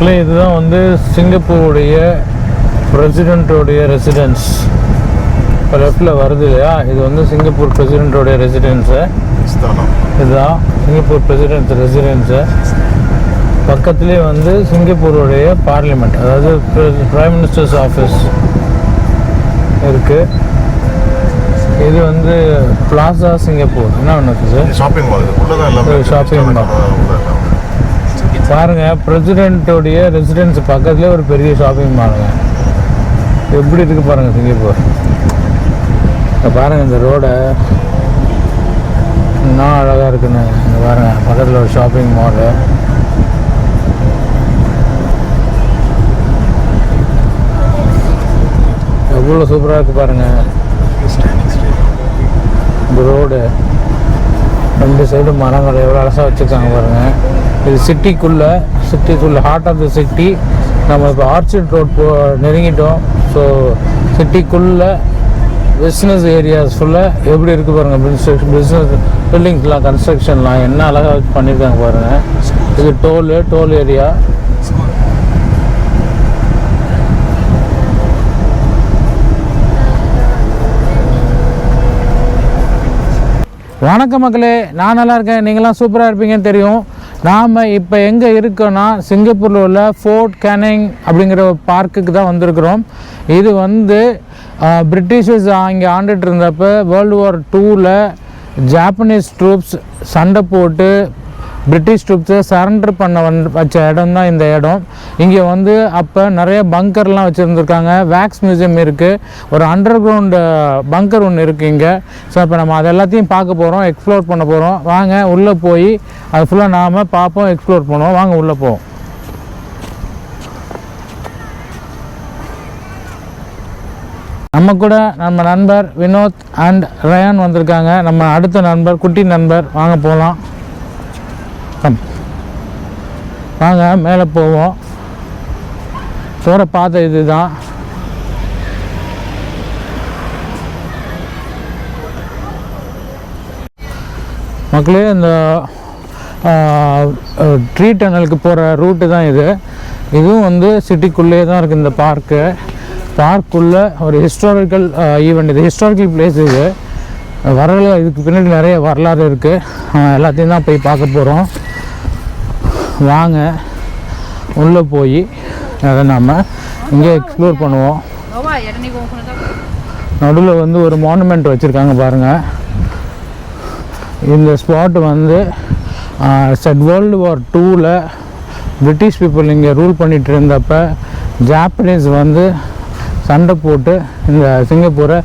இல்லை இதுதான் வந்து சிங்கப்பூருடைய பிரசிடெண்ட்டோடைய ரெசிடென்ஸ். இப்போ லெஃப்டில் வருது இல்லையா? இது வந்து சிங்கப்பூர் பிரசிடெண்ட்டோடைய ரெசிடென்ஸு. இதுதான் சிங்கப்பூர் பிரசிடென்ட் ரெசிடென்ஸு. பக்கத்துலேயே வந்து சிங்கப்பூருடைய பார்லிமெண்ட் அதாவது பிரைம் மினிஸ்டர்ஸ் ஆஃபீஸ் இருக்குது இது வந்து பிளாசா சிங்கப்பூர். என்ன ஒன்று சார்? ஷாப்பிங் மால் இது உள்ளதான் எல்லாமே ஒரு shopping mall. உள்ள எல்லாமே. பாருங்க பிரசிடென்ட்டோடைய ரெசிடென்ஸ் பக்கத்துலேயே ஒரு பெரிய ஷாப்பிங் மாலுங்க எப்படி இருக்கு பாருங்க சிங்கப்பூர். இப்போ பாருங்க இந்த ரோடை இன்னும் அழகாக இருக்குன்னு. இங்கே பாருங்க பக்கத்தில் ஒரு ஷாப்பிங் மாலு எவ்வளோ சூப்பராக இருக்குது பாருங்கள் இந்த ரோடு ரெண்டு சைடு மரங்கள் எவ்வளோ அழகாக வச்சுருக்காங்க பாருங்கள் இது சிட்டிக்குள்ளே சிட்டிக்குள்ளே ஹார்ட் ஆஃப் த சிட்டி நம்ம இப்போ ஆர்ச்சிட் ரோட் போ நெருங்கிட்டோம். ஸோ சிட்டிக்குள்ளே பிஸ்னஸ் ஏரியாஸ் ஃபுல்லாக எப்படி இருக்குது பாருங்கள் பிஸ்னஸ் பிஸ்னஸ் பில்டிங்ஸ்லாம் கன்ஸ்ட்ரக்ஷன்லாம் என்ன அழகாக பண்ணியிருக்காங்க பாருங்கள் இது டோலு டோல் ஏரியா வணக்கம் மக்களே நான் நல்லா இருக்கேன். நீங்களாம் சூப்பராக இருப்பீங்கன்னு தெரியும். நாம் இப்போ எங்கே இருக்கோன்னா சிங்கப்பூரில் உள்ள ஃபோர்ட் கேனிங் அப்படிங்கிற ஒரு பார்க்குக்கு தான் வந்திருக்கிறோம். இது வந்து பிரிட்டிஷர்ஸ் இங்கே ஆண்டுட்டு இருந்தப்போ வேர்ல்டு வார் டூவில் ஜாப்பனீஸ் ட்ரூப்ஸ் சண்டை போட்டு பிரிட்டிஷ் ட்ரூப்ஸை சரண்டர் பண்ண வந் வச்ச இடம் தான் இந்த இடம். இங்கே வந்து அப்போ நிறைய பங்கர்லாம் வச்சுருந்துருக்காங்க. வேக்ஸ் மியூசியம் இருக்குது ஒரு அண்டர் கிரவுண்டு பங்கர் ஒன்று இருக்குது இங்கே. ஸோ இப்போ நம்ம அது எல்லாத்தையும் பார்க்க போகிறோம் எக்ஸ்ப்ளோர் பண்ண போகிறோம் வாங்க உள்ளே போய் அது ஃபுல்லாக நாம் பார்ப்போம் எக்ஸ்ப்ளோர் பண்ணுவோம். வாங்க உள்ளே போவோம். நம்ம கூட நம்ம நண்பர் வினோத் அண்ட் ரயான் வந்திருக்காங்க. நம்ம அடுத்த நண்பர் குட்டி நண்பர். வாங்க போகலாம் கம் வாங்க மேலே போவோம். போகிற பாதை இதுதான். மக்களே இந்த ட்ரீ டனலுக்கு போகிற ரூட்டு தான் இது. இதுவும் வந்து சிட்டிக்குள்ளே தான் இருக்குது இந்த பார்க்கு. பார்க்குள்ளே ஒரு ஹிஸ்டாரிக்கல் ஈவெண்ட் இது. ஹிஸ்டாரிக்கல் பிளேஸ் இது. வரலாறு இதுக்கு பின்னாடி நிறைய வரலாறு இருக்குது எல்லாத்தையும் தான் போய் பார்க்க போகிறோம் வாங்க. உள்ளே போய் அதை நாம் இங்கே எக்ஸ்ப்ளோர் பண்ணுவோம். நடுவில் வந்து ஒரு மானுமெண்ட் வச்சுருக்காங்க பாருங்கள் இந்த ஸ்பாட் வந்து செட் வேர்ல்டு வார் டூவில் பிரிட்டிஷ் பீப்புள் இங்கே ரூல் பண்ணிட்டு இருந்தப்ப ஜாப்பனீஸ் வந்து சண்டை போட்டு இந்த சிங்கப்பூரை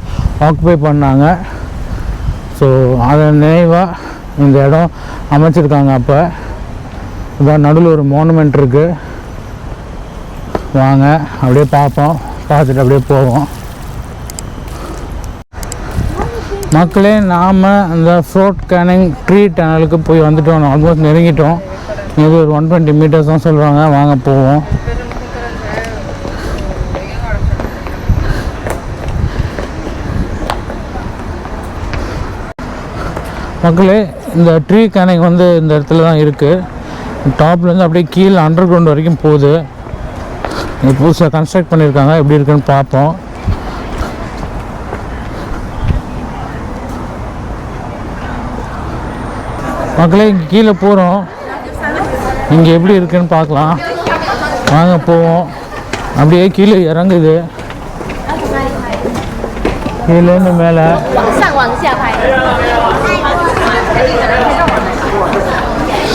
ஆக்குபை பண்ணாங்க. ஸோ அதன் நினைவாக இந்த இடம் அமைச்சிருக்காங்க அப்போ. இதான் நடுவில் ஒரு மோனுமெண்ட் இருக்குது வாங்க அப்படியே பார்ப்போம். பார்த்துட்டு அப்படியே போவோம். மக்களே நாம் அந்த ஃப்ரோட் கேனிங் ட்ரீ டனலுக்கு போய் வந்துட்டோம். ஆல்மோஸ்ட் நெருங்கிட்டோம். இது ஒரு ஒன் டுவெண்ட்டி மீட்டர்ஸ் தான் சொல்கிறாங்க வாங்க போவோம். மக்களே இந்த ட்ரீ கேனிங் வந்து இந்த இடத்துல தான் இருக்குது டாப்லேருந்து அப்படியே கீழே அண்டர் கிரவுண்ட் வரைக்கும் போகுது. இது புதுசாக கன்ஸ்ட்ரக்ட் பண்ணியிருக்காங்க. எப்படி இருக்குன்னு பார்ப்போம். மக்களே இங்கே கீழே போகிறோம் இங்கே எப்படி இருக்குன்னு பார்க்கலாம். வாங்க போவோம். அப்படியே கீழே இறங்குது. கீழேருந்து மேலே.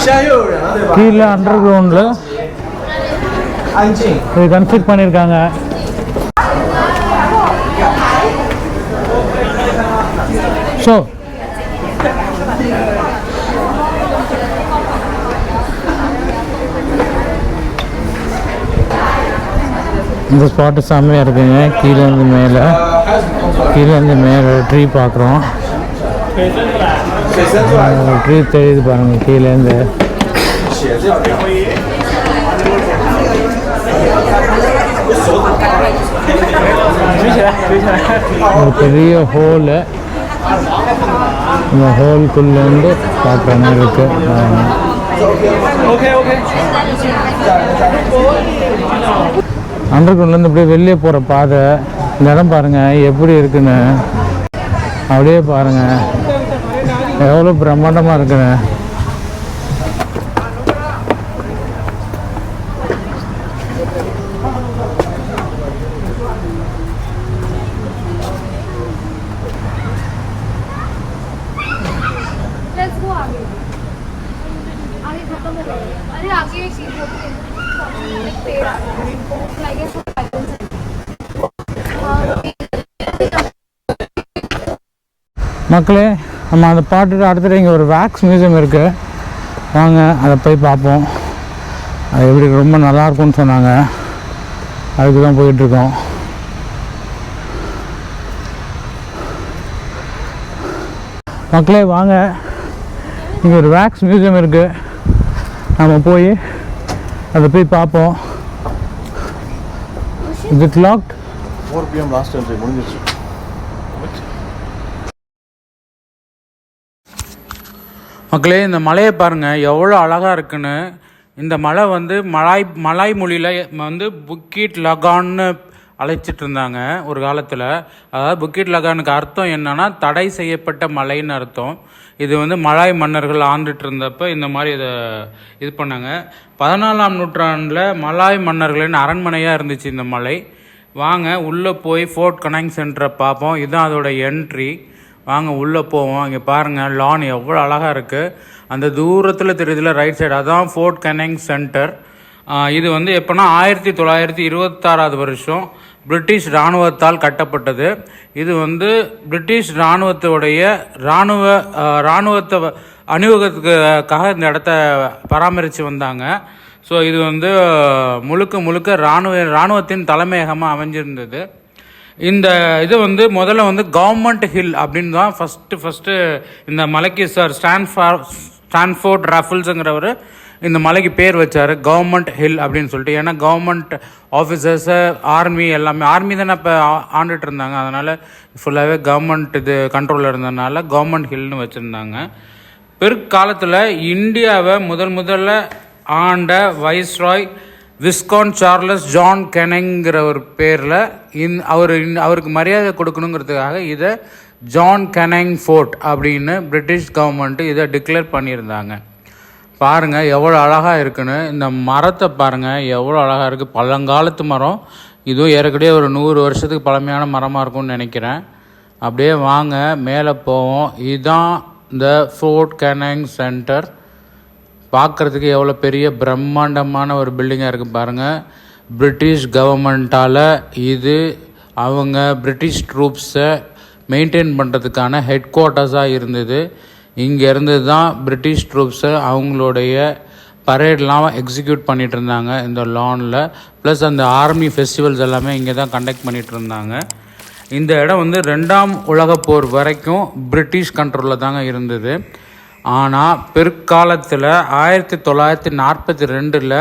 சார் கீழே அண்டர் கிரவுண்டில் இது கன்ஸ்ட்ரக்ட் பண்ணியிருக்காங்க ஸோ இந்த ஸ்பாட்டு செம்மையாக இருக்குங்க. கீழேருந்து மேலே. கீழேருந்து மேலே ட்ரீ பார்க்குறோம். ட்ரீ தெரியுது பாருங்கள் கீழேருந்து ஒரு பெரிய ஹோலு இந்த ஹோல்குள்ளேருந்து பார்க்குற மாதிரி இருக்கு。அண்டர் கிரவுண்ட்லேருந்து அப்படியே வெளியே போகிற பாதை இந்த இடம் பாருங்க எப்படி இருக்குன்னு. அப்படியே பாருங்க. எவ்வளோ பிரம்மாண்டமாக இருக்குன்னு. மக்களே நம்ம அதை பாட்டுட்டு அடுத்தது இங்கே ஒரு வேக்ஸ் மியூசியம் இருக்குது வாங்க அதை போய் பார்ப்போம். அது எப்படி ரொம்ப நல்லா இருக்கும்னு சொன்னாங்க. அதுக்கு தான் போயிட்டுருக்கோம் மக்களே வாங்க. இங்கே ஒரு வேக்ஸ் மியூசியம் இருக்குது நம்ம போய் அதை போய் பார்ப்போம். It locked four PM last entry முடிஞ்சிருச்சு. மக்களே இந்த மலையை பாருங்கள் எவ்வளோ அழகாக இருக்குன்னு. இந்த மலை வந்து மலாய் மலாய் மொழியில் வந்து புக்கீட் லகான்னு அழைச்சிட்டு இருந்தாங்க ஒரு காலத்தில். அதாவது புக்கீட் லகானுக்கு அர்த்தம் என்னன்னா தடை செய்யப்பட்ட மலைன்னு அர்த்தம். இது வந்து மலாய் மன்னர்கள் ஆண்டுட்டு இருந்தப்ப இந்த மாதிரி இதை இது பண்ணாங்க. பதினாலாம் நூற்றாண்டில் மலாய் மன்னர்களின் அரண்மனையாக இருந்துச்சு இந்த மலை. வாங்க உள்ளே போய் ஃபோர்ட் கனெக்ட் சென்டரை பார்ப்போம். இதுதான் அதோட என்ட்ரி வாங்க உள்ளே போவோம். இங்கே பாருங்கள் லான் எவ்வளோ அழகாக இருக்குது அந்த தூரத்தில் தெரியுதுல ரைட் சைடு அதான் ஃபோர்ட் கனெங் சென்டர் இது வந்து எப்போனா ஆயிரத்தி தொள்ளாயிரத்தி இருபத்தாறாவது வருஷம் பிரிட்டிஷ் இராணுவத்தால் கட்டப்பட்டது. இது வந்து பிரிட்டிஷ் இராணுவத்தோடைய இராணுவ இராணுவத்தை வ- இந்த இடத்த பராமரித்து வந்தாங்க. ஸோ இது வந்து முழுக்க முழுக்க இராணுவ இராணுவத்தின் தலைமையகமாக அமைஞ்சிருந்தது. இந்த இது வந்து முதல்ல வந்து கவர்மெண்ட் ஹில் அப்படின்னு தான் ஃபஸ்ட்டு ஃபஸ்ட்டு இந்த மலைக்கு சார் ஸ்டான்ஃபார் ஸ்டான்ஃபோர்ட் ரஃபல்ஸுங்கிறவர் இந்த மலைக்கு பேர் வச்சார் கவர்மெண்ட் ஹில் அப்படின்னு சொல்லிட்டு. ஏன்னா கவர்மெண்ட் ஆஃபீஸர்ஸு ஆர்மி எல்லாமே ஆர்மி தானே இப்போ ஆண்டுட்டு இருந்தாங்க. அதனால் ஃபுல்லாகவே கவர்மெண்ட் இது கண்ட்ரோலில் இருந்ததுனால கவர்மெண்ட் ஹில்னு வச்சுருந்தாங்க. பிற்காலத்தில் இந்தியாவை முதல் முதல்ல ஆண்ட வைஸ்ராய் விஸ்கான் சார்லஸ் ஜான் கெனங்கிற ஒரு பேரில் இந் அவர் இந்- அவருக்கு மரியாதை கொடுக்கணுங்கிறதுக்காக இதை ஜான் கெனங் ஃபோர்ட் அப்படின்னு பிரிட்டிஷ் கவர்மெண்ட்டு இதை டிக்ளேர் பண்ணியிருந்தாங்க. பாருங்கள் எவ்வளோ அழகாக இருக்குன்னு. இந்த மரத்தை பாருங்கள் எவ்வளோ அழகாக இருக்குது பழங்காலத்து மரம். இதுவும் ஏற்கனவே ஒரு நூறு வருஷத்துக்கு பழமையான மரமாக இருக்கும்னு நினைக்கிறேன். அப்படியே வாங்க மேலே போவோம். இதுதான் இந்த ஃபோர்ட் கெனங் சென்டர் பார்க்குறதுக்கு எவ்வளோ பெரிய பிரம்மாண்டமான ஒரு பில்டிங்காக இருக்குது பாருங்கள் பிரிட்டிஷ் கவர்மெண்ட்டால் இது அவங்க பிரிட்டிஷ் ட்ரூப்ஸை மெயின்டைன் பண்ணுறதுக்கான ஹெட் குவார்ட்டர்ஸாக இருந்தது. இங்கேருந்து தான் பிரிட்டிஷ் ட்ரூப்ஸை அவங்களுடைய பரேட்லாம் எக்ஸிக்யூட் பண்ணிகிட்டு இருந்தாங்க இந்த லானில் ப்ளஸ் அந்த ஆர்மி ஃபெஸ்டிவல்ஸ் எல்லாமே இங்கே தான் கண்டக்ட் பண்ணிகிட்டு இருந்தாங்க. இந்த இடம் வந்து ரெண்டாம் உலகப்போர் வரைக்கும் பிரிட்டிஷ் கண்ட்ரோலில் தாங்க இருந்தது. ஆனால் பிற்காலத்தில் ஆயிரத்தி தொள்ளாயிரத்தி நாற்பத்தி ரெண்டில்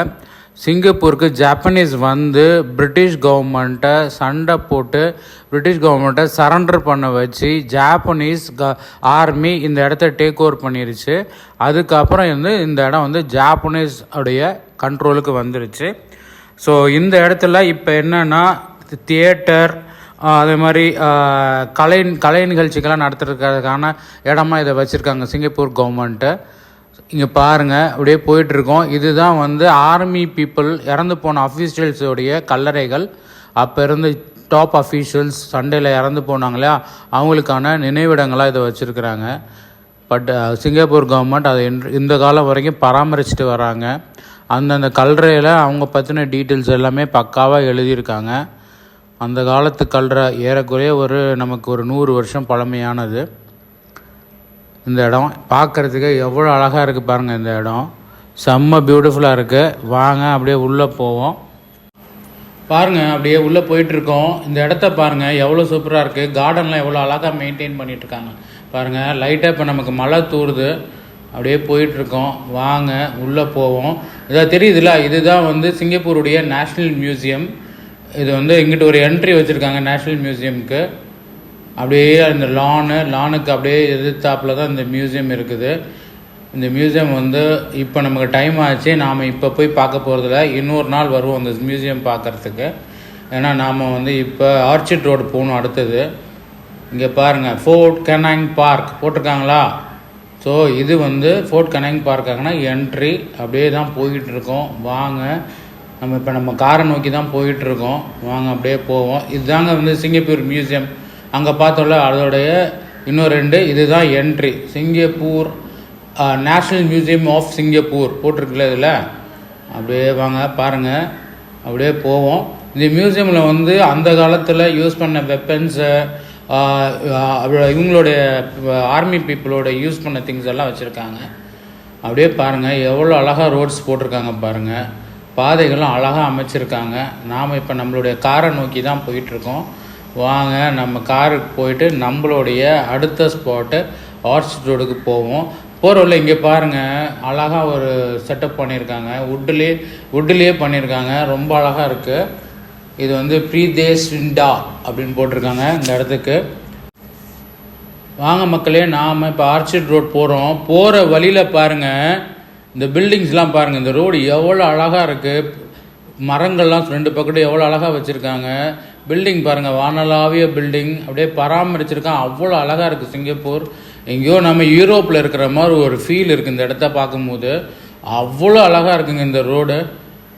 சிங்கப்பூருக்கு ஜாப்பனீஸ் வந்து பிரிட்டிஷ் கவர்மெண்ட்டை சண்டை போட்டு பிரிட்டிஷ் கவர்மெண்ட்டை சரண்டர் பண்ண வச்சு ஜாப்பனீஸ் க ஆர்மி இந்த இடத்த டேக் ஓவர் பண்ணிருச்சு. அதுக்கப்புறம் வந்து இந்த இடம் வந்து ஜாப்பனீஸ் உடைய கண்ட்ரோலுக்கு வந்துருச்சு. ஸோ இந்த இடத்துல இப்போ என்னென்னா தியேட்டர் அதே மாதிரி கலை கலை நிகழ்ச்சிகள்லாம் நடத்துறதுக்கான இடமா இதை வச்சுருக்காங்க சிங்கப்பூர் கவர்மெண்ட்டு இங்கே பாருங்கள் அப்படியே போயிட்டுருக்கோம். இதுதான் வந்து ஆர்மி பீப்புள் இறந்து போன அஃபீஷியல்ஸோடைய கல்லறைகள். அப்போ இருந்து டாப் அஃபீஷியல்ஸ் சண்டேல இறந்து போனாங்களா அவங்களுக்கான நினைவிடங்களாக இதை வச்சுருக்குறாங்க. பட் சிங்கப்பூர் கவர்மெண்ட் அதை இன்று- இந்த காலம் வரைக்கும் பராமரிச்சுட்டு வராங்க. அந்தந்த கல்றையில் அவங்க பற்றின டீட்டெயில்ஸ் எல்லாமே பக்காவாக எழுதியிருக்காங்க. அந்த காலத்து கல்றை ஏறக்குறைய ஒரு நமக்கு ஒரு நூறு வருஷம் பழமையானது. இந்த இடம் பார்க்குறதுக்கு எவ்வளோ அழகாக இருக்குது பாருங்கள் இந்த இடம். செம்ம பியூட்டிஃபுல்லாக இருக்குது வாங்க அப்படியே உள்ளே போவோம். பாருங்கள் அப்படியே உள்ளே போயிட்டுருக்கோம். இந்த இடத்த பாருங்கள் எவ்வளோ சூப்பராக இருக்குது கார்டன்லாம் எவ்வளோ அழகாக மெயின்டைன் பண்ணிகிட்ருக்காங்க பாருங்கள் லைட்டாக இப்போ நமக்கு மழை தூறுது அப்படியே போயிட்டுருக்கோம். வாங்க உள்ளே போவோம். இதாக தெரியுதுல்ல இதுதான் வந்து சிங்கப்பூருடைய நேஷ்னல் மியூசியம் இது வந்து இங்கிட்டு ஒரு என்ட்ரி வச்சுருக்காங்க நேஷ்னல் மியூசியம்க்கு அப்படியே அந்த லானு லானுக்கு அப்படியே எதிர்த்தாப்பில் தான் இந்த மியூசியம் இருக்குது. இந்த மியூசியம் வந்து இப்போ நமக்கு டைம் ஆச்சு நாம் இப்போ போய் பார்க்க போகிறதில்ல இன்னொரு நாள் வருவோம் அந்த மியூசியம் பார்க்குறதுக்கு. ஏன்னா நாம் வந்து இப்போ ஆர்ச்சிட் ரோடு போகணும் அடுத்தது. இங்கே பாருங்கள் ஃபோர்ட் கனாங் பார்க் போட்டிருக்காங்களா? ஸோ இது வந்து ஃபோர்ட் கனாங் பார்க்காங்கன்னா என்ட்ரி அப்படியே தான் போய்கிட்டு இருக்கோம். வாங்க. நம்ம இப்போ நம்ம காரை நோக்கி தான் போயிட்டுருக்கோம். வாங்க அப்படியே போவோம். இதுதாங்க வந்து சிங்கப்பூர் மியூசியம். அங்கே பார்த்தோம்ல அதோடைய இன்னும் ரெண்டு இதுதான் entry Singapore national museum of Singapore போட்டிருக்குல்ல இதில்? அப்படியே வாங்க பாருங்கள் அப்படியே போவோம். இந்த மியூசியமில் வந்து அந்த காலத்தில் யூஸ் பண்ண வெப்பன்ஸு இவங்களுடைய ஆர்மி பீப்புளோட யூஸ் பண்ண திங்ஸ் எல்லாம் வச்சுருக்காங்க. அப்படியே பாருங்கள் எவ்வளோ அழகாக ரோட்ஸ் போட்டிருக்காங்க பாருங்கள் பாதைகளும் அழகாக அமைச்சிருக்காங்க. நாம் இப்போ நம்மளுடைய காரை நோக்கி தான் போயிட்டுருக்கோம். வாங்க நம்ம காருக்கு போயிட்டு நம்மளுடைய அடுத்த ஸ்பாட்டு ஆர்ச்சிட் ரோடுக்கு போவோம். போகிறவள்ள இங்கே பாருங்கள் அழகாக ஒரு செட்டப் பண்ணியிருக்காங்க. வுட்லேயே வுட்லேயே பண்ணியிருக்காங்க. ரொம்ப அழகாக இருக்குது இது வந்து ப்ரீதேஷ் விண்டா அப்படின்னு போட்டிருக்காங்க இந்த இடத்துக்கு. வாங்க மக்களே நாம் இப்போ ஆர்ச்சிட் ரோட் போகிறோம் போகிற வழியில் பாருங்கள் இந்த பில்டிங்ஸ்லாம் பாருங்கள் இந்த ரோடு எவ்வளோ அழகாக இருக்குது மரங்கள்லாம் ரெண்டு பக்கத்து எவ்வளோ அழகாக வச்சுருக்காங்க. பில்டிங் பாருங்கள் வானலாவிய பில்டிங் அப்படியே பராமரிச்சிருக்கான் அவ்வளோ அழகாக இருக்குது சிங்கப்பூர். எங்கேயோ நம்ம யூரோப்பில் இருக்கிற மாதிரி ஒரு ஃபீல் இருக்குது இந்த இடத்த பார்க்கும்போது. அவ்வளோ அழகாக இருக்குங்க இந்த ரோடு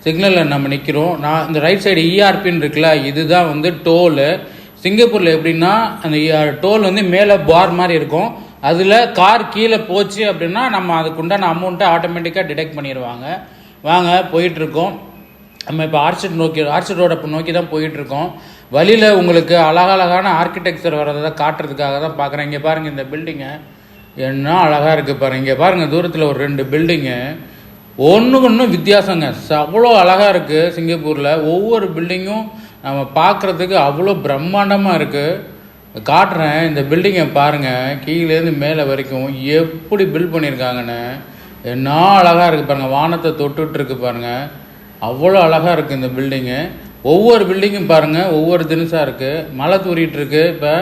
சிக்னலில் நம்ம நிற்கிறோம் நான் இந்த ரைட் சைடு இஆர்பின்னு இருக்குல்ல இதுதான் வந்து டோலு சிங்கப்பூரில் எப்படின்னா அந்த டோல் வந்து மேலே பார் மாதிரி இருக்கும். அதில் கார் கீழே போச்சு அப்படின்னா நம்ம அதுக்குண்டான அமௌண்ட்டை ஆட்டோமேட்டிக்காக டிடெக்ட் பண்ணிடுவாங்க. வாங்க போயிட்டுருக்கோம். நம்ம இப்போ ஆர்ச்சர்ட் நோக்கி ஆர்ச்சிட் ரோட நோக்கி தான் போயிட்டுருக்கோம். வழியில் உங்களுக்கு அழகழகான ஆர்கிடெக்சர் வர்றதை காட்டுறதுக்காக தான் பார்க்குறேன் இங்கே பாருங்கள் இந்த பில்டிங்கை என்ன அழகாக இருக்குது பாருங்கள் இங்கே பாருங்கள் தூரத்தில் ஒரு ரெண்டு பில்டிங்கு ஒன்றுக்கு ஒன்றும் வித்தியாசங்க. அவ்வளோ அழகாக இருக்குது சிங்கப்பூரில். ஒவ்வொரு பில்டிங்கும் நம்ம பார்க்குறதுக்கு அவ்வளோ பிரம்மாண்டமாக இருக்குது காட்டுறேன் இந்த பில்டிங்கை பாருங்கள் கீழேருந்து மேலே வரைக்கும் எப்படி பில்ட் பண்ணியிருக்காங்கன்னு என்ன அழகாக இருக்குது பாருங்கள் வானத்தை தொட்டுட்ருக்கு பாருங்கள் அவ்வளோ அழகாக இருக்குது இந்த பில்டிங்கு ஒவ்வொரு பில்டிங்கும் பாருங்கள் ஒவ்வொரு தினசாக இருக்குது மழை தூரிகிட்ருக்கு இப்போ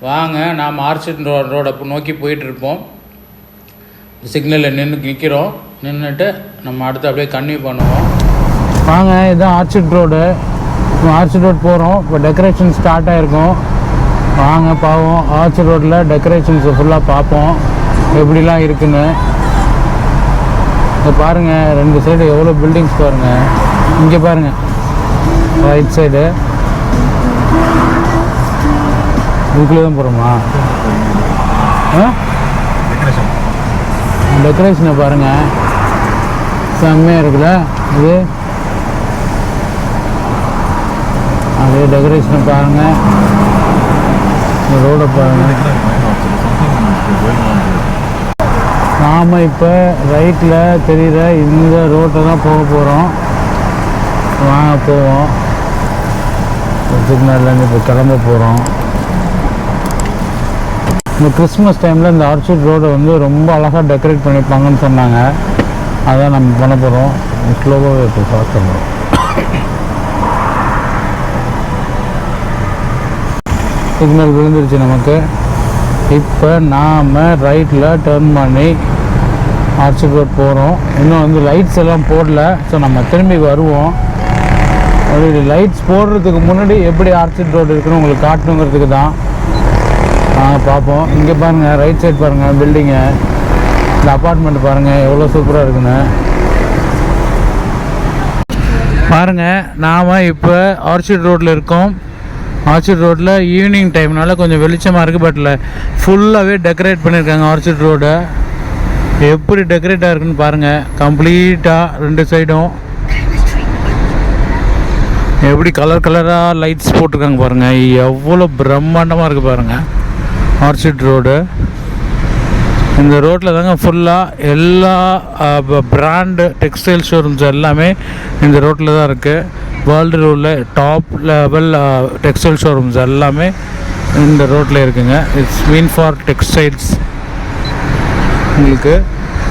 வாங்க நாம் ஆர்ச்சிட் ரோ ரோட நோக்கி போயிட்டுருப்போம். சிக்னலில் நின்று நிற்கிறோம் நின்றுட்டு நம்ம அடுத்து அப்படியே கன்டினியூ பண்ணுவோம். வாங்க இதுதான் ஆர்ச்சிட் ரோடு ஆர்ச்சிட் ரோடு போகிறோம் இப்போ டெக்கரேஷன் ஸ்டார்ட் ஆகிருக்கும் வாங்க பாவோம். ஆர்ச்சிட் ரோட்டில் டெக்கரேஷன்ஸ் ஃபுல்லாக பார்ப்போம் எப்படிலாம் இருக்குன்னு. இங்க பாருங்க ரெண்டு சைடு எவ்வளோ பில்டிங்ஸ் பாருங்க. இங்கே பாருங்க. ரைட் சைடு இதுக்குள்ளே தான் போகிறோமா ஆ? டெக்கரேஷனை பாருங்க. செம்மையாக இருக்குல்ல? இது. அப்படியே டெக்கரேஷனை பாருங்க. இந்த ரோடை பாருங்க நாம் இப்போ ரைட்டில் தெரிகிற இந்த ரோட்டை தான் போக போகிறோம் வாங்க போவோம். சிக்னல்லேருந்து இப்போ கிளம்ப போகிறோம் இந்த கிறிஸ்மஸ் டைமில் இந்த ஆர்ச்சிட் ரோடை வந்து ரொம்ப அழகாக டெக்கரேட் பண்ணியிருப்பாங்கன்னு சொன்னாங்க. அதான் நம்ம பண்ண போகிறோம் ஸ்லோவாக இப்போ பார்க்கணும் சிக்னல் விழுந்துருச்சு நமக்கு. இப்போ நாம் ரைட்டில் டர்ன் பண்ணி ஆர்ச்சிட் ரோட் போகிறோம் இன்னும் வந்து லைட்ஸ் எல்லாம் போடல. ஸோ நம்ம திரும்பி வருவோம். அப்படி லைட்ஸ் போடுறதுக்கு முன்னாடி எப்படி ஆர்ச்சிட் ரோடு இருக்குன்னு உங்களுக்கு காட்டணுங்கிறதுக்கு தான் பார்ப்போம். இங்கே பாருங்கள் ரைட் சைட் பாருங்கள் பில்டிங்கு இந்த அப்பார்ட்மெண்ட் பாருங்கள் எவ்வளோ சூப்பராக இருக்குன்னு. பாருங்கள் நாம் இப்போ ஆர்ச்சிட் ரோட்டில் இருக்கோம். ஆர்ச்சிட் ரோட்டில் ஈவினிங் டைம்னால கொஞ்சம் வெளிச்சமாக இருக்குது பட்டில் ஃபுல்லாகவே டெக்கரேட் பண்ணியிருக்காங்க ஆர்ச்சிட் ரோடை. எப்படி டெக்கரேட்டாக இருக்குன்னு பாருங்கள் கம்ப்ளீட்டாக ரெண்டு சைடும். எப்படி கலர் கலராக லைட்ஸ் போட்டிருக்காங்க பாருங்கள் எவ்வளோ பிரம்மாண்டமாக இருக்குது பாருங்கள் ஆர்ச்சிட் ரோடு. இந்த ரோட்டில் தாங்க ஃபுல்லாக எல்லா பிராண்டு டெக்ஸ்டைல் ஷோரூம்ஸ் எல்லாமே இந்த ரோட்டில் தான் இருக்குது வேர்ல்டு உள்ள டாப் லெவல் டெக்ஸ்டைல் ஷோரூம்ஸ் எல்லாமே இந்த ரோட்டில் இருக்குங்க. இட்ஸ் மீன் ஃபார் டெக்ஸ்டைல்ஸ் உங்களுக்கு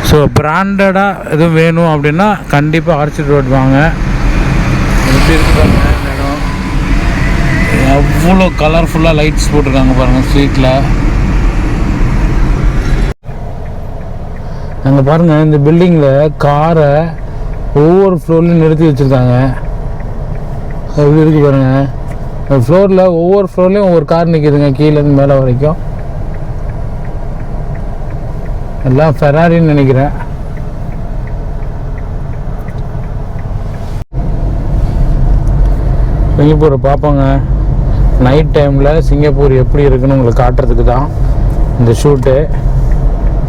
ஸோ பிராண்டடாக எதுவும் வேணும் அப்படின்னா கண்டிப்பாக ஆர்ச்சிட் ரோட் வாங்க. எப்படி இருக்கு பாருங்க இடம் எவ்வளோ கலர்ஃபுல்லாக லைட்ஸ் போட்டிருக்காங்க பாருங்கள் ஸ்ட்ரீட்டில் அங்கே பாருங்கள் இந்த பில்டிங்கில் காரை ஒவ்வொரு ஃப்ளோர்லையும் நிறுத்தி வச்சுருக்காங்க. எப்படி இருக்கு பாருங்கள் ஃப்ளோரில் ஒவ்வொரு ஃப்ளோர்லேயும் ஒவ்வொரு கார் நிற்கிதுங்க கீழேருந்து மேலே வரைக்கும். எல்லாம் ஃபெராரின்னு நினைக்கிறேன். சிங்கப்பூரை பார்ப்போங்க. நைட் டைமில் சிங்கப்பூர் எப்படி இருக்குன்னு உங்களுக்கு காட்டுறதுக்கு தான் இந்த ஷூட்டு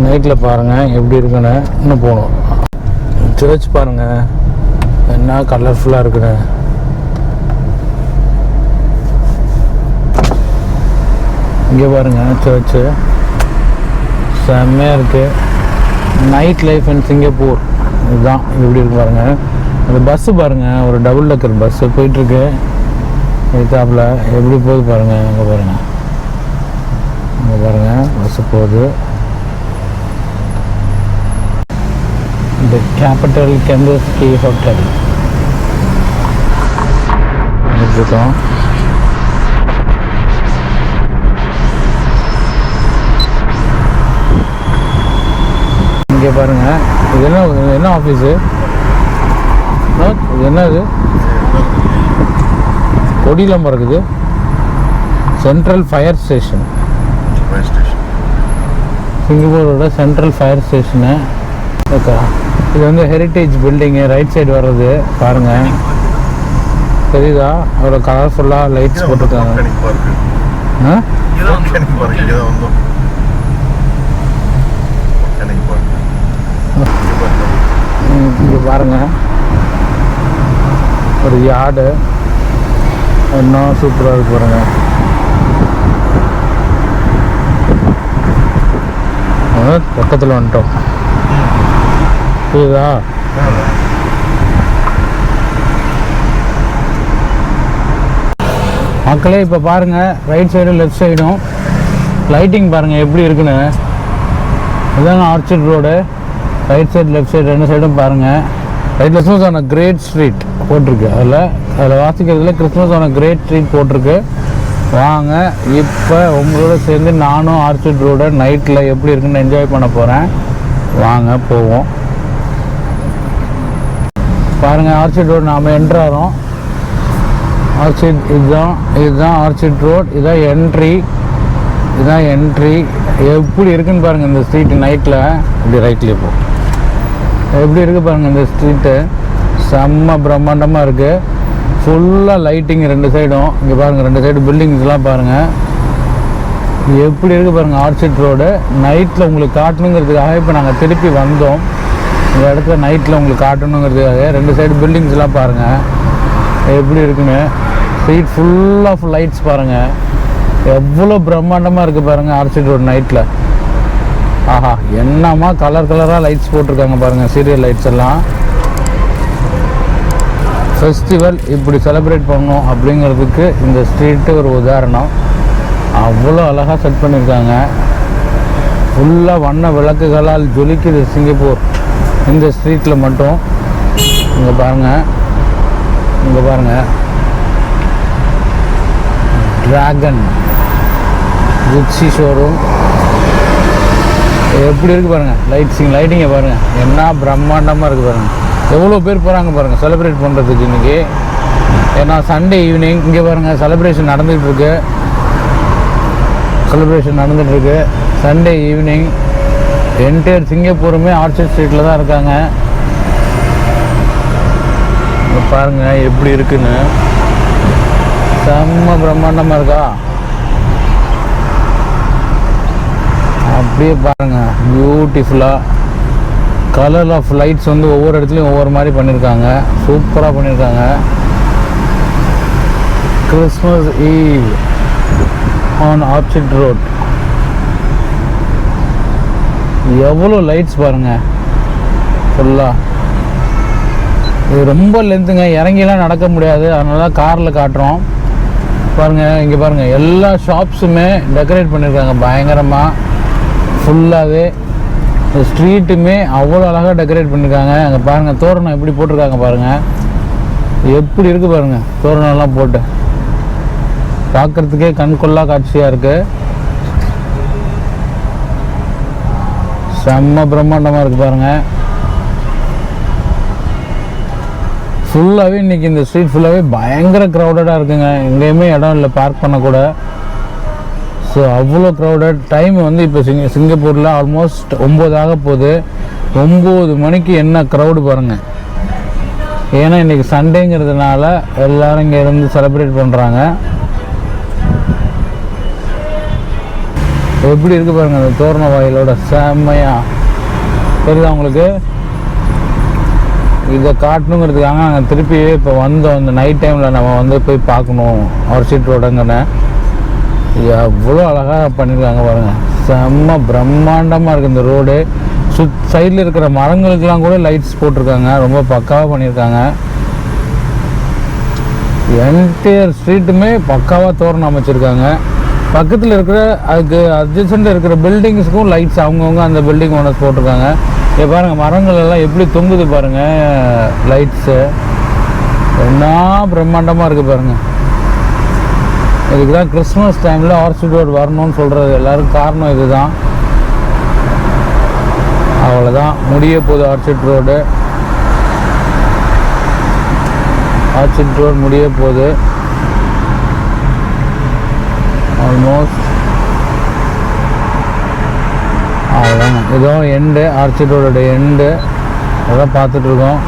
நைட்டில் பாருங்கள் எப்படி இருக்குன்னு இன்னும் போகணும். சர்ச் பாருங்கள் என்ன கலர்ஃபுல்லாக இருக்குன்னு. இங்கே பாருங்கள் சர்ச்சு செம்மையாக இருக்குது நைட் லைஃப் இன் சிங்கப்பூர் இதுதான் இது எப்படி இருக்கு பாருங்கள் அந்த பஸ்ஸு பாருங்கள் ஒரு டபுள் டக்கர் பஸ்ஸு போயிட்டுருக்கு. எடுத்தாப்பில் எப்படி போகுது பாருங்கள் அங்கே பாருங்கள் அங்கே பாருங்கள் பஸ்ஸு போகுது. The capital Kembuski ஹோட்டல் இருக்கோம்? இங்கே பாருங்க. இது என்ன என்ன ஆஃபீஸு இது என்ன இது பறக்குது சென்ட்ரல் ஃபயர் ஸ்டேஷன் சிங்கப்பூரோட சென்ட்ரல் ஃபயர் ஸ்டேஷனு ஓகே. இது வந்து ஹெரிட்டேஜ் பில்டிங்கு ரைட் சைடு வர்றது. பாருங்க. தெரியுதா? அவ்வளோ கலர்ஃபுல்லாக லைட்ஸ் போட்டிருக்காங்க. ஆ? இங்கே பாருங்க. ஒரு யார்டு. இன்னும் சூப்பராக இருக்கு பாருங்க. பக்கத்தில் வந்துட்டோம். புரியுதா? மக்களே இப்போ பாருங்கள் ரைட் சைடும் லெஃப்ட் சைடும் லைட்டிங் பாருங்கள் எப்படி இருக்குன்னு. இதாங்க orchard road. Right side left side ரெண்டு சைடும் பாருங்கள் ரைட் கிறிஸ்மஸ் ஆன கிரேட் ஸ்ட்ரீட் போட்டிருக்கு. அதில் அதில் வாசிக்கிறதுல கிறிஸ்மஸ் ஆன கிரேட் ஸ்ட்ரீட் போட்டிருக்கு. வாங்க இப்போ உங்களோட சேர்ந்து நானும் ஆர்ச்சிட் ரோட நைட்டில் எப்படி இருக்குன்னு என்ஜாய் பண்ண போகிறேன் வாங்க போவோம். பாருங்கள் ஆர்ச்சிட் ரோடு நாம் என்ட்ராகிறோம் ஆர்ச்சிட் இதுதான் இதுதான் ஆர்ச்சிட் ரோட் இதுதான் என்ட்ரி இதுதான் என்ட்ரி எப்படி இருக்குன்னு பாருங்க இந்த ஸ்ட்ரீட் நைட்டில் இப்படி ரைட்லேயே போ. எப்படி இருக்குது பாருங்கள் இந்த ஸ்ட்ரீட்டு செம்ம பிரம்மாண்டமாக இருக்குது ஃபுல்லாக லைட்டிங் ரெண்டு சைடும் இங்கே பாருங்கள் ரெண்டு சைடு பில்டிங்ஸ்லாம் பாருங்கள் எப்படி இருக்குது பாருங்கள் ஆர்ச்சிட் ரோடு நைட்டில் உங்களுக்கு காட்டணுங்கிறதுக்காக இப்போ நாங்கள் திருப்பி வந்தோம். இந்த இடத்துல நைட்டில் உங்களுக்கு காட்டணுங்கிறதுக்காக ரெண்டு சைடு பில்டிங்ஸ்லாம் பாருங்கள் எப்படி இருக்குன்னு. ஸ்ட்ரீட் ஃபுல் ஆஃப் லைட்ஸ் பாருங்கள் எவ்வளோ பிரம்மாண்டமாக இருக்குது பாருங்கள் ஆர்ச்சிட் ரோடு நைட்டில் ஆஹா. என்னமா கலர் கலராக லைட்ஸ் போட்டிருக்காங்க பாருங்கள் சீரியல் லைட்ஸ் எல்லாம். ஃபெஸ்டிவல் இப்படி செலிப்ரேட் பண்ணணும் அப்படிங்கிறதுக்கு இந்த ஸ்ட்ரீட்டு ஒரு உதாரணம். அவ்வளோ அழகாக செட் பண்ணியிருக்காங்க ஃபுல்லாக வண்ண விளக்குகளால் ஜொலிக்குது சிங்கப்பூர். இந்த ஸ்ட்ரீட்டில் மட்டும். இங்கே பாருங்கள் இங்கே பாருங்கள் ட்ராகன் குச்சி ஷோரூம் எப்படி இருக்கு பாருங்க. லைட்ஸிங் லைட்டிங்கை பாருங்க. என்ன பிரம்மாண்டமாக இருக்கு பாருங்க. எவ்வளோ பேர் போகிறாங்க பாருங்க செலிப்ரேட் பண்ணுறதுக்கு இன்றைக்கி ஏன்னா சண்டே ஈவினிங் இங்கே பாருங்க செலிப்ரேஷன் நடந்துகிட்டு இருக்கு. செலிப்ரேஷன் நடந்துட்டு இருக்கு. சண்டே ஈவினிங் என்டையர் சிங்கப்பூருமே ஆர்ச்சர்ட் ஸ்ட்ரீட்டில் தான் இருக்காங்க. பாருங்கள் பாருங்க எப்படி இருக்குன்னு. செம்ம பிரம்மாண்டமாக இருக்கா? அப்படியே பாருங்க பியூட்டிஃபுல்லாக கலர் ஆஃப் லைட்ஸ் வந்து ஒவ்வொரு இடத்துலையும் ஒவ்வொரு மாதிரி பண்ணியிருக்காங்க சூப்பராக பண்ணியிருக்காங்க Christmas eve on opposite road எவ்வளோ லைட்ஸ் பாருங்க. ஃபுல்லாக இது ரொம்ப லென்த்துங்க இறங்கிலாம் நடக்க முடியாது. அதனால தான் காரில் காட்டுறோம். பாருங்கள் இங்கே பாருங்கள் எல்லா ஷாப்ஸுமே டெக்கரேட் பண்ணியிருக்காங்க பயங்கரமாக ஃபுல்லாகவே ஸ்ட்ரீட்டுமே அவ்வளோ அழகாக டெக்கரேட் பண்ணியிருக்காங்க அங்கே பாருங்கள் தோரணம் எப்படி போட்டிருக்காங்க பாருங்கள் எப்படி இருக்குது பாருங்கள் தோரணம்லாம் போட்டு. பார்க்குறதுக்கே கண்கொள்ளா காட்சியாக இருக்குது செம்ம பிரம்மாண்டமாக இருக்குது பாருங்கள் ஃபுல்லாகவே இன்றைக்கி இந்த ஸ்ட்ரீட் ஃபுல்லாகவே பயங்கர க்ரௌடடாக இருக்குங்க. எங்கேயுமே இடம் இல்லை பார்க் பண்ணக்கூட ஸோ அவ்வளோ க்ரௌடட் டைம் வந்து இப்போ சிங்க சிங்கப்பூரில் ஆல்மோஸ்ட் ஒம்பது ஆக போகுது. ஒம்பது மணிக்கு என்ன க்ரௌடு பாருங்கள் ஏன்னா இன்றைக்கி சண்டேங்கிறதுனால எல்லோரும் இங்கே இருந்து செலிப்ரேட் பண்ணுறாங்க எப்படி இருக்கு பாருங்க அந்த தோரண வாயிலோட செம்மையா. தெரியுதா உங்களுக்கு? இதை காட்டணுங்கிறதுக்காக நாங்கள் திருப்பி இப்போ வந்தோம். இந்த நைட் டைமில் நம்ம வந்து போய் பார்க்கணும். ஆர்ச்சிட் ரோடுங்கன்னு எவ்வளோ அழகாக பண்ணியிருக்காங்க பாருங்கள் செம்ம பிரம்மாண்டமாக இருக்குது இந்த ரோடு. சுத் சைடில் இருக்கிற மரங்களுக்கெல்லாம் கூட லைட்ஸ் போட்டிருக்காங்க. ரொம்ப பக்காவாக பண்ணியிருக்காங்க என்டையர் ஸ்ட்ரீட்டுமே பக்காவாக தோரணம் அமைச்சிருக்காங்க. பக்கத்தில் இருக்கிற அதுக்கு அட்ஜஸ்டண்ட் இருக்கிற பில்டிங்ஸுக்கும் லைட்ஸ் அவங்கவுங்க அந்த பில்டிங் ஓனர்ஸ் போட்டிருக்காங்க. இங்கே பாருங்கள் மரங்கள் எல்லாம் எப்படி தொங்குது பாருங்கள் லைட்ஸு என்ன பிரம்மாண்டமாக இருக்குது பாருங்கள் இதுக்கு தான் கிறிஸ்மஸ் டைமில் ஆர்ச்சிட் ரோடு வரணும்னு சொல்கிறது எல்லாருக்கும் காரணம் இதுதான். அவ்வளோதான் முடிய போகுது ஆர்ச்சிட் ரோடு ஆர்ச்சிட் ரோடு முடிய போகுது. ஆல்மோஸ்ட் அவ்வளோதாங்க இதுவும் எண்டு ஆர்ச்சிட் ரோடோட எண்டு அதான் பார்த்துட்ருக்கோம்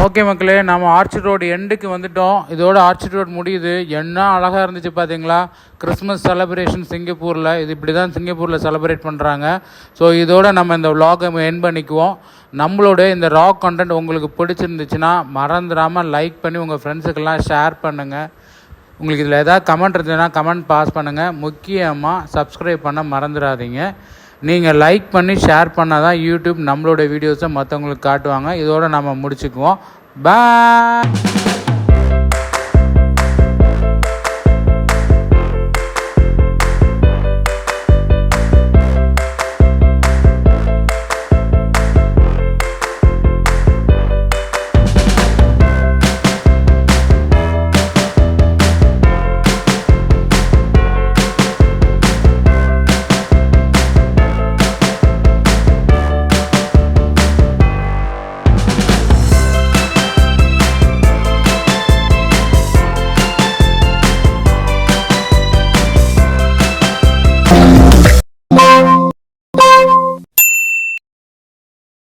ஓகே மக்களே நம்ம ஆர்ச்சிட் ரோடு எண்டுக்கு வந்துட்டோம். இதோட ஆர்ச்சி ரோடு முடியுது. என்ன அழகாக இருந்துச்சு பார்த்தீங்களா கிறிஸ்மஸ் செலப்ரேஷன் சிங்கப்பூரில். இது இப்படி தான் சிங்கப்பூரில் செலப்ரேட் பண்ணுறாங்க ஸோ இதோட நம்ம இந்த விலாகை என் பண்ணிக்குவோம். நம்மளோட இந்த ராக் கண்டென்ட் உங்களுக்கு பிடிச்சிருந்துச்சுன்னா மறந்துடாமல் லைக் பண்ணி உங்கள் ஃப்ரெண்ட்ஸுக்கெல்லாம் ஷேர் பண்ணுங்கள் உங்களுக்கு இதில் ஏதாவது கமெண்ட் இருந்ததுன்னா கமெண்ட் பாஸ் பண்ணுங்கள் முக்கியமாக சப்ஸ்கிரைப் பண்ண மறந்துடாதீங்க. நீங்கள் லைக் பண்ணி ஷேர் பண்ணால் தான் யூடியூப் நம்மளோட வீடியோஸை மற்றவங்களுக்கு காட்டுவாங்க. இதோட நம்ம முடிச்சுக்குவோம். பாய்